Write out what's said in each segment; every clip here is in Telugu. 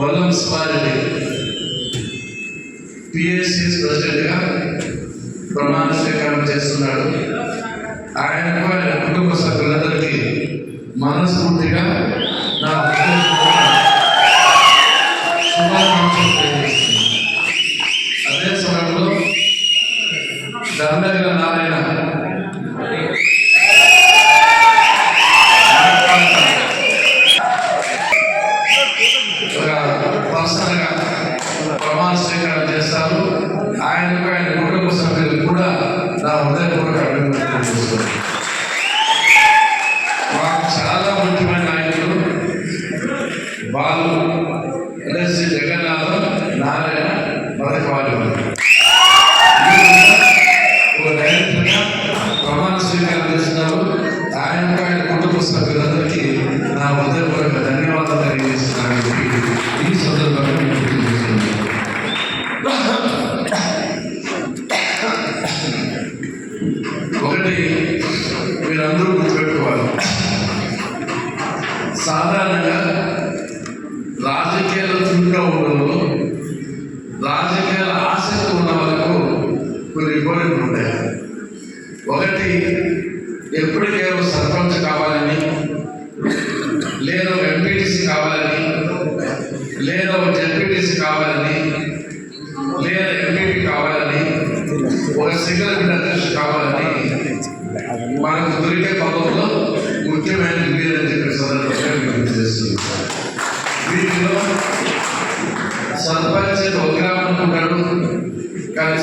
బొల్లం స్వారెడ్డి పిఎస్సిఎస్ ప్రెసిడెంట్గా ప్రమాణ స్వీకారం చేస్తున్నాడు. ఆయనకు ఆయన కుటుంబ సభ్యులందరికీ మనస్ఫూర్తిగా నా శుభాకాంక్షలు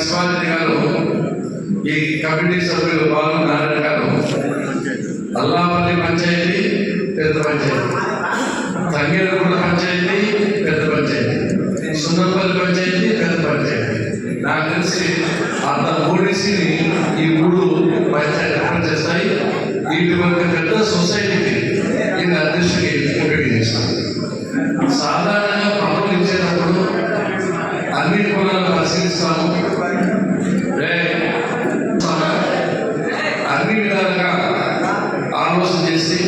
కానీ గారు ఈ కమిటీ సభ్యులు బాలు గారు అల్లాపల్లి పంచాయతీ పెద్ద పంచాయతీ. తంగేరుగూడ పంచాయతీ పెద్ద పంచాయతీ. సుందరపల్లి పంచాయతీ పెద్ద పంచాయతీ. నాకు తెలిసి అంత ఓడిసిని ఈ మూడు పంచాయతీ ఎక్కడ వీటి ఇటువంటి పెద్ద సొసైటీకి ఇది అధ్యక్షుడికి ఒకటి చేస్తాను పదవులు ఇచ్చేటప్పుడు అన్ని కులాలు పరిశీలిస్తాము రే, అన్ని విధాలుగా ఆలోచన చేసి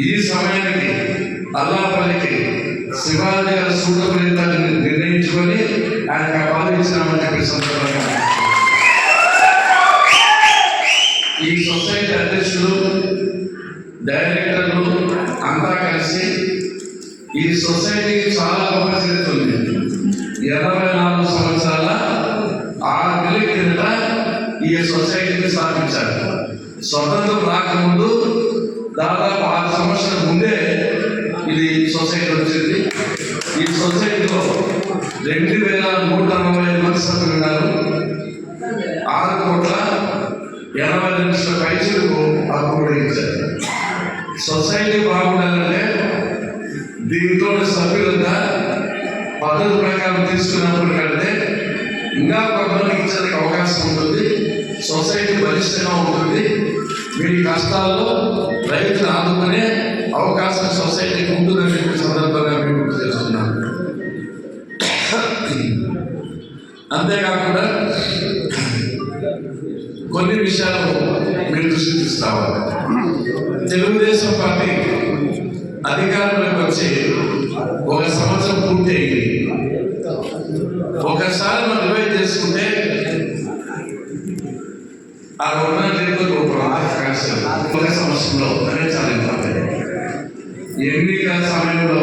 ఈ సమయానికి అల్లాపల్లికి శివాజీ గారు సూటబులితాన్ని నిర్ణయించుకొని ఆయనకు ఆ చెప్పి సందర్భంగా ఈ సొసైటీ అధ్యక్షులు డైరెక్టర్లు అంతా కలిసి ఈ సొసైటీకి చాలా గొప్ప చరిత్ర ఉంది ఎనభై నాలుగు సంవత్సరాల ఆరు నెలల కింద ఈ సొసైటీని స్థాపించారు. స్వతంత్రం రాకముందు దాదాపు ఆరు సంవత్సరాల ముందే ఇది సొసైటీ వచ్చింది. ఈ సొసైటీలో రెండు వేల నూట అరవై ఐదు మంది సభ్యులు ఉన్నారు. ఆరు కోట్ల ఎనభై లక్షల పైసలకు అప్పుడించారు సొసైటీ బాగుండాలంటే దీంట్లో సభ్యులంతా పద్ధతి ప్రకారం తీసుకున్నప్పుడు కంటే ఇంకా కొంతమందికి ఇచ్చేందుకు అవకాశం ఉంటుంది. సొసైటీ బలిష్టంగా ఉంటుంది. మీ కష్టాల్లో రైతులు ఆదుకునే అవకాశం సొసైటీకి ఉంటుందని చెప్పి సందర్భంగా మీకు గుర్తు చేస్తున్నాను అంతేకాకుండా కొన్ని విషయాలు మీరు దృష్టి తీసుకురావాలి. తెలుగుదేశం పార్టీ అధికారంలోకి వచ్చి ఒక సంవత్సరం పూర్తి అయింది ఒకసారి మనం రివైజ్ చేసుకుంటే ఆ ఉన్న నిర్మల్ ఒక ఒక సంవత్సరంలో అనే చాలా ఇంపార్టెంట్ ఎన్నికల సమయంలో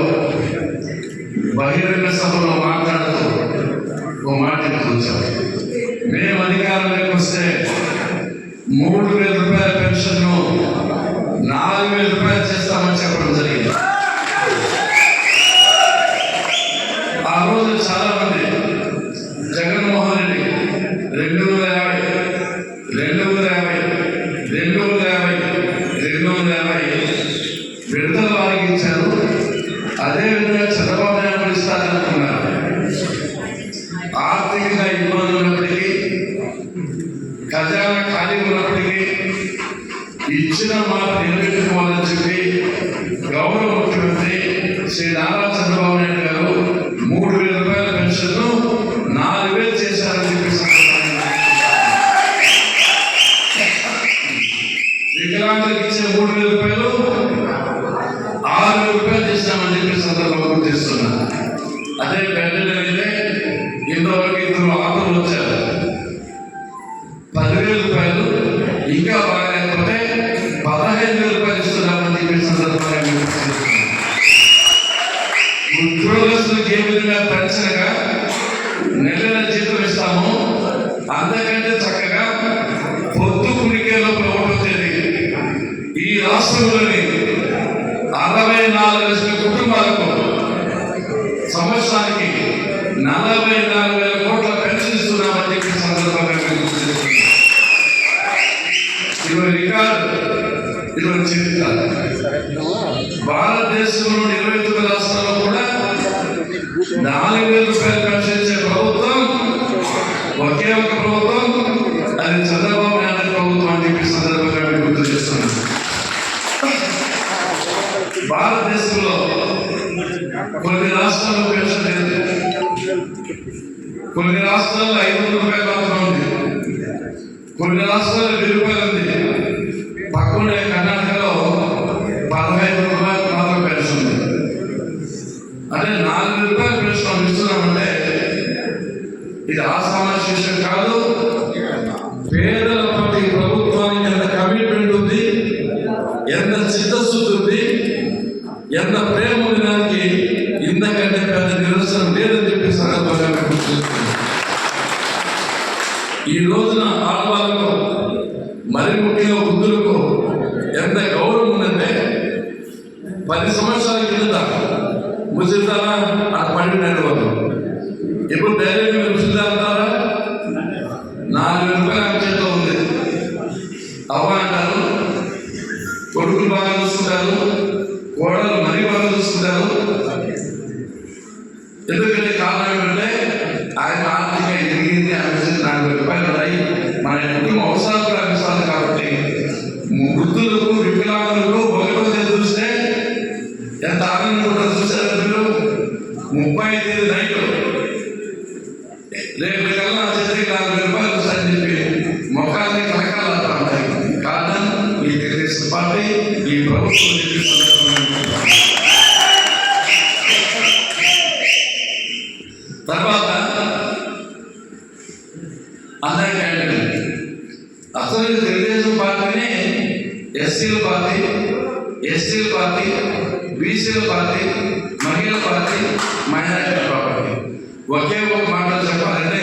బహిరంగ సభలో మాట్లాడుతూ ఓ మాట కూర్చోవాలి మేము అధికారంలోకి వస్తే మూడు వేల రూపాయల పెన్షన్ నాలుగు వేల రూపాయలు చేస్తామని చెప్పడం జరిగింది పదివేల రూపాయలు ఇంకా బాగాలేకపోతే పదహైదు వేల రూపాయలు ఇస్తున్నామని చెప్పిన ఉద్యోగస్తులకు ఏ నెల నెల జీతం ఇస్తాము. అంతకంటే చక్కగా పొద్దు కుడికే లోపల ఒకటో తేదీ. ఈ రాష్ట్రంలోని అరవై నాలుగు లక్షల కుటుంబాలకు సంవత్సరానికి నలభై నాలుగు భారతదేశంలో ఇరవై తొమ్మిది రాష్ట్రాల్లో కూడా నాలుగు వేల రూపాయలు ఖర్చు చేసే ప్రభుత్వం ఒకే ఒక ప్రభుత్వం అది చంద్రబాబు నాయుడు ప్రభుత్వం అని చెప్పి సందర్భంగా గుర్తు చేస్తున్నాను. భారతదేశంలో కొన్ని రాష్ట్రాల్లో పెన్షన్ లేదు. కొన్ని రాష్ట్రాల్లో ఐదు వందల రూపాయలు మాత్రం ఉంది. కొన్ని రాష్ట్రాల్లో వెయ్యి రూపాయలు ఉంది. పక్కనే కర్ణాటక పదహైదు రూపాయలు మాత్రం పెన్షన్ అంటే నాలుగు రూపాయలు పెన్షన్ ఇస్తున్నామంటే ఇది ఆసాన విషయం కాదు. పేదల పట్ల ప్రభుత్వానికి ఎంత కమిట్మెంట్ ఉంది? ఎంత ఎస్సీలు పార్టీ ఎస్సీలు పార్టీ బీసీలు పార్టీ మహిళల పార్టీ మైనారిటీ పార్టీ ఒకే ఒక మాట చెప్పాలంటే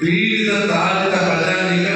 పీడిత దారిత ప్రజానీక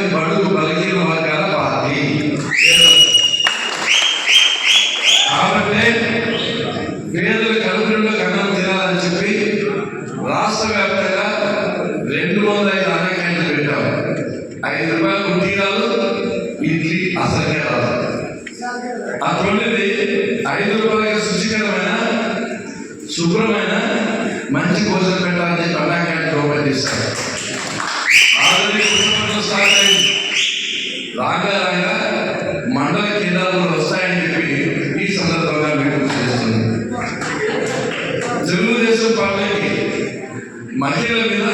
వాళ్ళే మహిళల మీద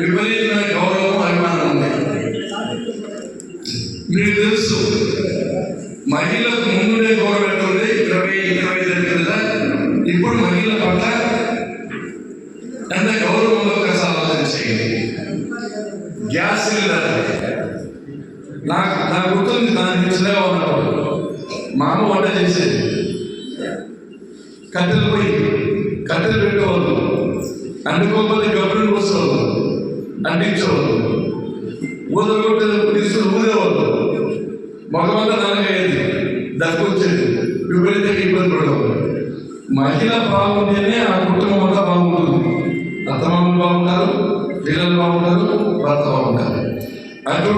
విపరీతమైన గౌరవం అభిమానం ఉంది. మీకు తెలుసు మహిళలకు గౌరవం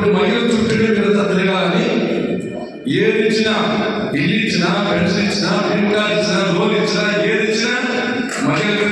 ఉన్నటువంటి మహిళలు చుట్టూనే తిరుగుతుంది అని ఏది ఇచ్చినా ఇల్లు ఇచ్చినా పెన్షన్ ఇచ్చినా గ్రీన్ కార్డు ఇచ్చినా లోన్ ఇచ్చినా ఏది ఇచ్చినా మహిళలు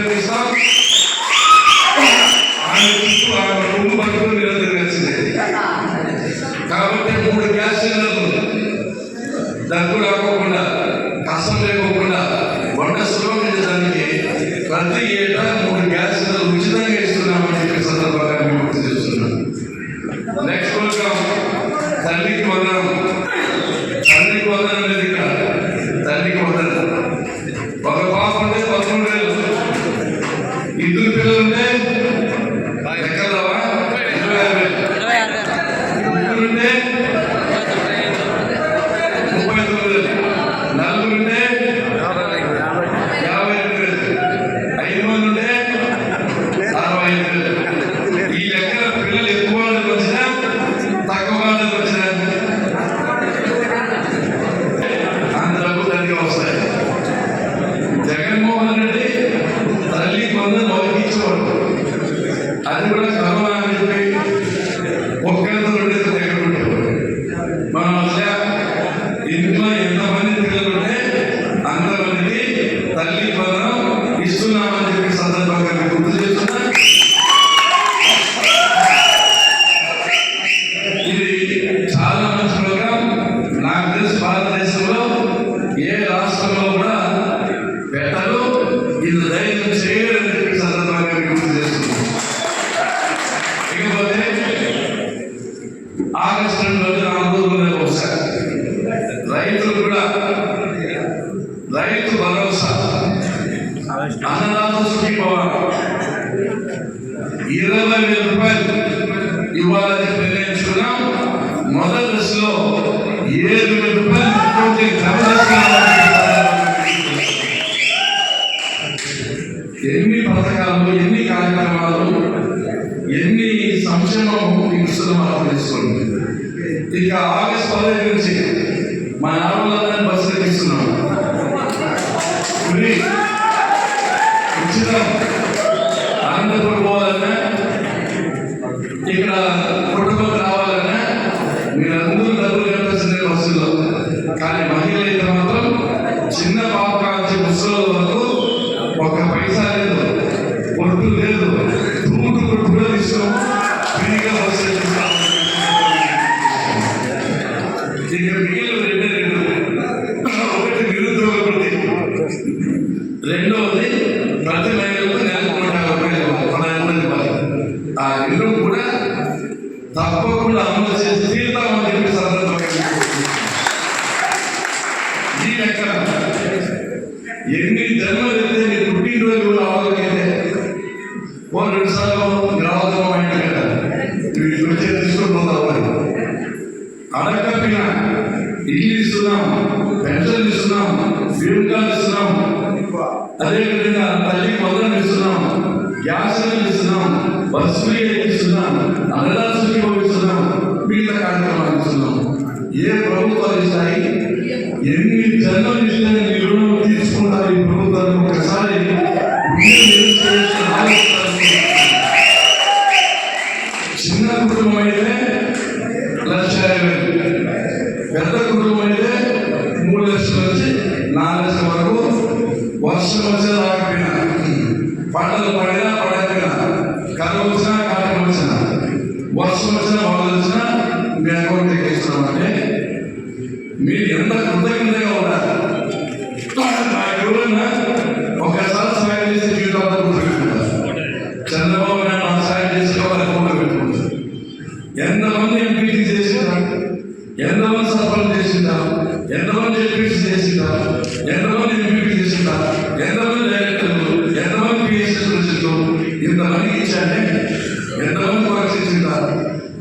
కానీ మహిళలు అయితే మాత్రం చిన్న బాబు వసూలు ఇస్తున్నాం అన్నదాసుకి ఇస్తున్నాం మిగతా కార్యక్రమాలు ఏ ప్రభుత్వాలు ఇస్తాయి ఎన్ని జన్మలు ఇస్తే నిర్ణయం తీసుకుంటారు ఈ ప్రభుత్వాన్ని ఒకసారి ఎంతమంది సఫలం చేసింటారు ఎంతమంది ఎంపీస్ చేసింటారు ఎంతమంది ఎంపీపీ చేసింటారు ఎంతమంది డైరెక్టర్లు? ఎంతమంది పిఎస్ఎస్ వచ్చిందో ఇంతమంది ఇచ్చానే ఎంతమంది వర్క్ చేసింటారు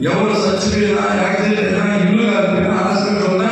ఎవరు సచ్చిపోయినా యాక్సిడెంట్ అయినా ఇల్లు కాకపోయినా హాస్పిటల్ ఉన్నా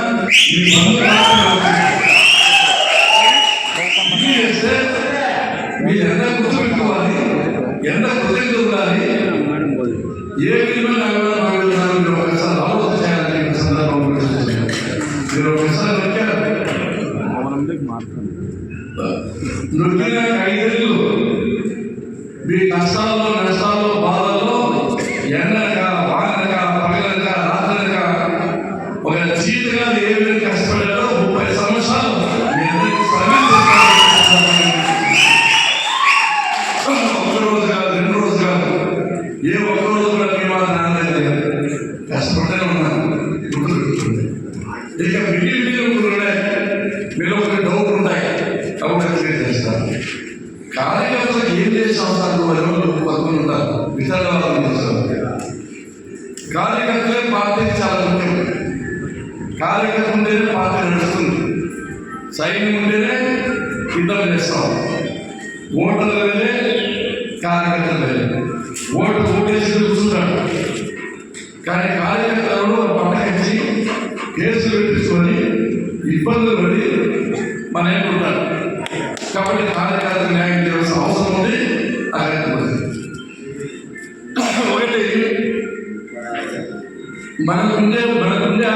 మనకుండే మనకుండే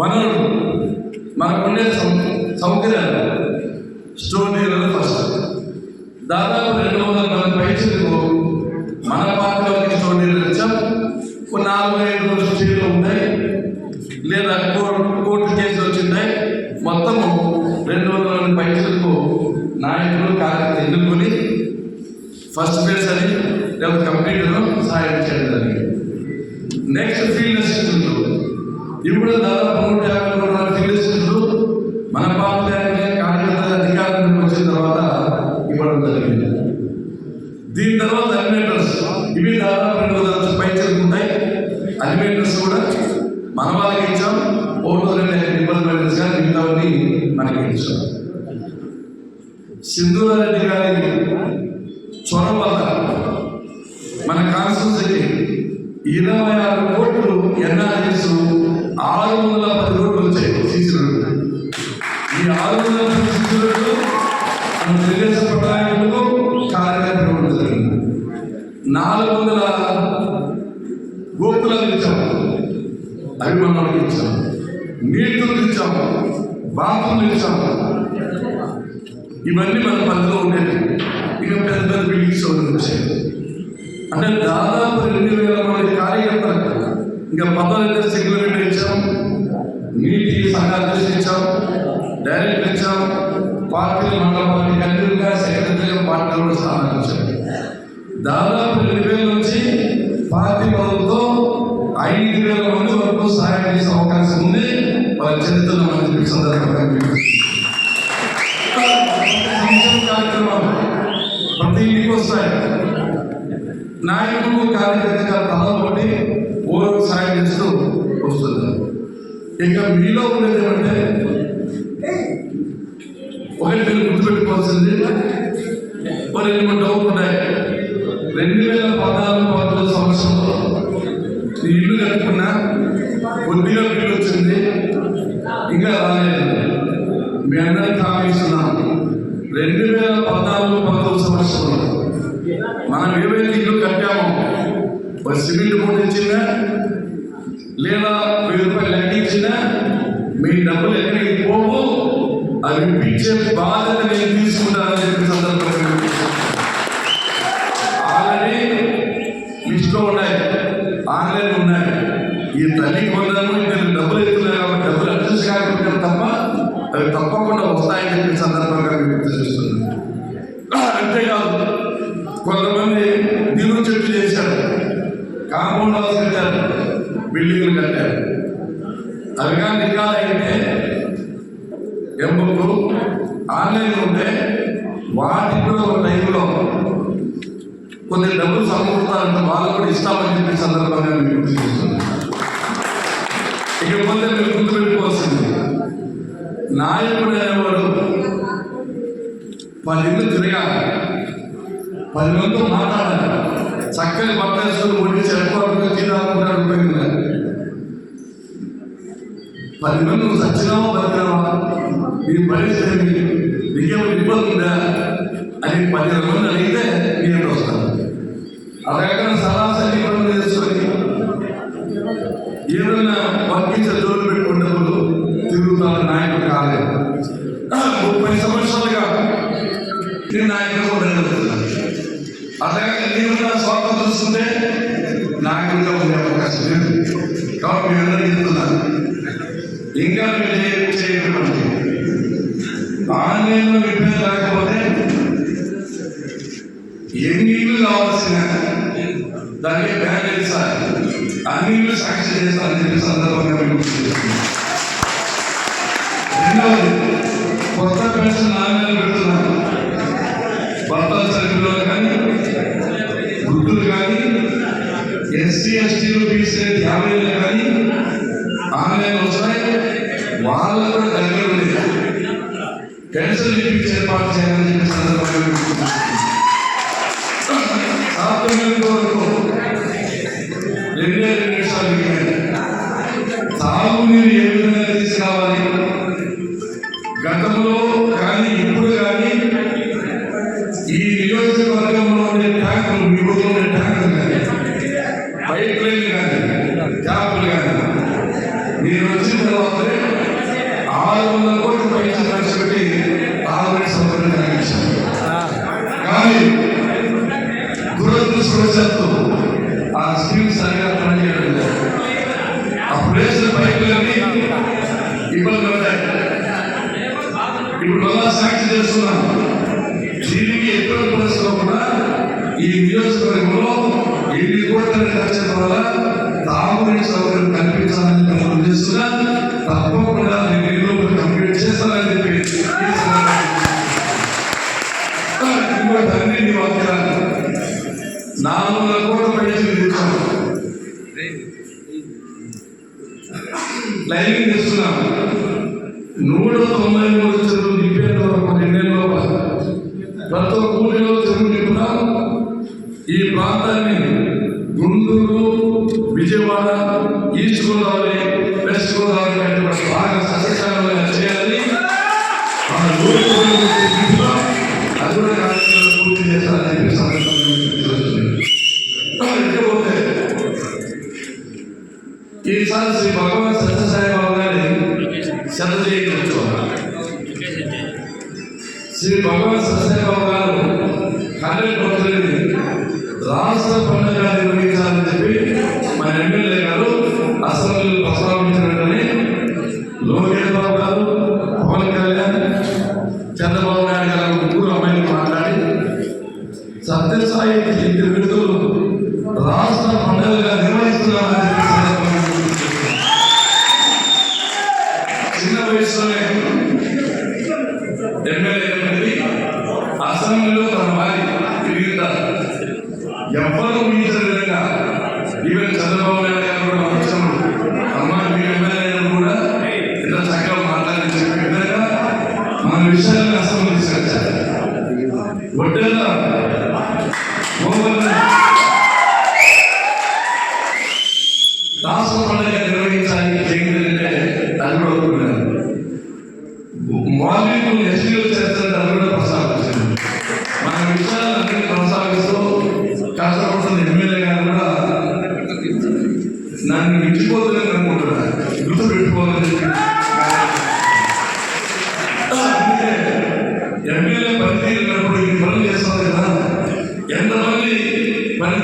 వనరులు మనకుండే సౌకర్యాలు. స్టోరీలలో ఫస్ట్. దాదాపు రెండు వందల మంది పైసలు మన పార్టీలోకి స్టోరీలు వచ్చాం. ఒక నాలుగు ఐదు స్టేట్లు ఉన్నాయి. లేదా కోర్టు కోర్టు కేసులు వచ్చిన్నాయి మొత్తము రెండు వందల మంది పైసలకు నాయకులు కార్యకర్తలు ఎన్నుకొని ఫస్ట్ ప్లేస్ అని లేదా కంప్లీట్గా సహాయం చేయడం జరిగింది. నెక్స్ట్ ఫీల్డ్ అసిస్టెంట్లు ఇప్పుడు దాదాపు నూట యాభై మూడు వందల ఫీల్డ్ అసిస్టెంట్లు మన పార్టీ కార్యకర్త అధికారంలోకి వచ్చిన తర్వాత ఇవ్వడం జరిగింది దీని తర్వాత అడ్మిటర్స్ ఇవి దాదాపు రెండు వందల పై చెల్లుకుంటాయి అడ్మిటర్స్ కూడా మన వాళ్ళకి ఇచ్చాం ఓటు రెండు డిపార్ట్మెంట్స్గా మిగతావన్నీ మనకి ఇచ్చాం. సింధూరారెడ్డి గారి చొరవ మన కాన్స్టిట్యూన్సీకి ఇరవై ఆరు కోట్లు ఎన్ఆర్ఎస్ ఆరు వందల పది కోట్లు వచ్చాయి సీసీ రోడ్లు ఈ ఆరు వందల పది సీసీ రోడ్లు మన తెలుగుదేశం పట్టణాలకు కార్యక్రమం జరిగింది. నాలుగు వందల గోపులాలు ఇచ్చాము అభిమానులకు ఇచ్చాము నీళ్ళు ఇచ్చాము బాంబులు ఇచ్చాము ఇవన్నీ మన పనిలో ఉండేవి. ఇక పెద్ద పెద్ద బిల్డింగ్స్ వచ్చాయి. అంటే దాదాపు రెండు వేల మంది కార్యకర్తలు. ఇంకా పంతొమ్మిది సెక్యూరిటీ ఇచ్చాం. నీటి సంఘాలు ఇచ్చాం డైరెక్ట్ ఇచ్చాం. పార్టీ మండల పార్టీ కన్వీనర్గా సెక్రటరీగా పార్టీలు కూడా స్థానాలు ఇచ్చాం దాదాపు రెండు వేల నుంచి పార్టీ పదవులతో ఐదు వేల మంది వరకు సహాయం చేసే అవకాశం ఉంది. వాళ్ళ చరిత్రలో మనం చెప్పి సందర్భంగా కార్యక్రమం నాయకులు కార్యకర్తగా తలబడి ఓరో సాయం చేస్తూ వస్తున్నారు ఇక మీలో ఉండేది ఏమంటే ఒకటి మీరు గుర్తుపెట్టుకోవాల్సింది మరి ఎన్ని డౌట్ ఉన్నాయి రెండు వేల పద్నాలుగు పంతొమ్మిది సంవత్సరంలో ఇల్లు కట్టుకున్నా కొద్దిగా బిల్లు వచ్చింది ఇంకా రాలేదు మీ అందరికి హామీ ఇస్తున్నాం రెండు వేల పద్నాలుగు పంతొమ్మిది సంవత్సరంలో మనం ఏవైతే ఇల్లు కట్టామో ఒక సిమెంట్ బోర్డు ఇచ్చిందా లేదా వెయ్యి రూపాయలు లెక్క ఇచ్చినా మీ డబ్బులు ఎక్కడికి పోవు? అవి పిచ్చే బాధ్యత నేను తీసుకుంటానని చెప్పిన సందర్భంగా ఆల్రెడీ లిస్ట్లో ఉన్నాయి. ఆన్లైన్ ఉన్నాయి. ఈ తల్లి పొందాము పది మందితో మాట్లాడాలి. చక్కని బట్టలు వండి ఒంటి చెరుకు తీరాలనుకుంటాడు ఉపయోగం పది మంది నువ్వు సచ్చినావా బతికినావా? నీ పరిస్థితి నీకేమో ఇబ్బంది ఉందా? అని పది మంది అడిగితే నేను వస్తాను. అలాగే సరాసరి పనులు చేసుకొని ఏదైనా వర్కించే జోలు పెట్టుకున్నప్పుడు తిరుగుతాను నాయకుడు కాలేదు. ముప్పై సంవత్సరాలుగా నేను నాయకుడు ఉండగలుగుతున్నాను అలాగే నేను నా స్వార్థం చూసుకుంటే నాయకుడిగా ఉండే అవకాశం లేదు కాబట్టి మేము అందరూ చెప్తున్నాను ఇంకా మీరు చేయటువంటి ఆన్లైన్లో విభజన లేకపోతే ఎన్ని ఇల్లు కావాల్సిన దాన్ని బ్యాన్ చేస్తారు అన్ని ఇల్లు సాక్షి చేస్తారని చెప్పి సందర్భంగా మేము రెండవది కొత్త పెన్షన్ ఆన్లైన్ పెడుతున్నారు. వర్తల సభ్యులు కానీ వృద్ధులు కానీ ఎస్సీ ఎస్టీలు బీసీ యాభైలు కానీ ఆన్లైన్ వస్తాయి వాళ్ళకు దగ్గర లేదు పెన్షన్ లిమిట్ ఏర్పాటు చేయాలని చెప్పి సందర్భంగా సాఫ్ట్వేర్ వరకు రెండే రెండు నిమిషాలు మిగిలింది తాగునీరు ఏ విధంగా తీసుకురావాలి గతంలో ఈస్ట్ గోదావరి వెస్ట్ గోదావరి చిన్న వయసులోనే ఎమ్మెల్యే ఎంపీ అసెంబ్లీలో తన వారి తిరిగి ఎవరు ఊహించిన విధంగా even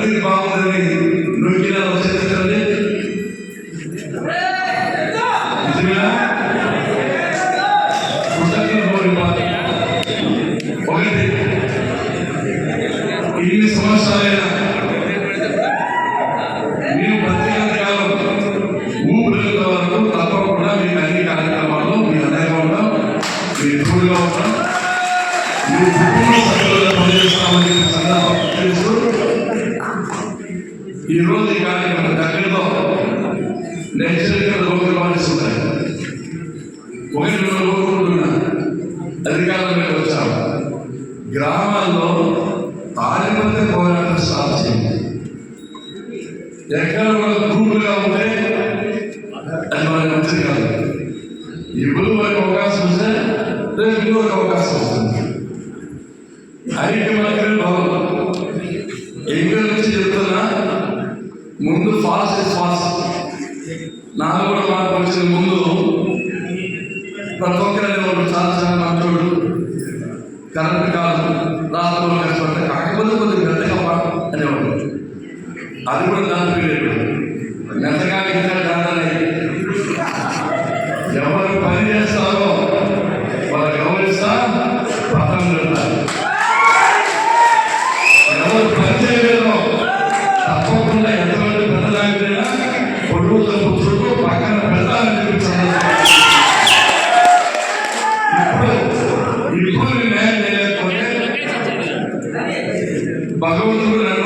think about living E Bruno é colocar São José? Três mil é colocar São José. భగవంతుడు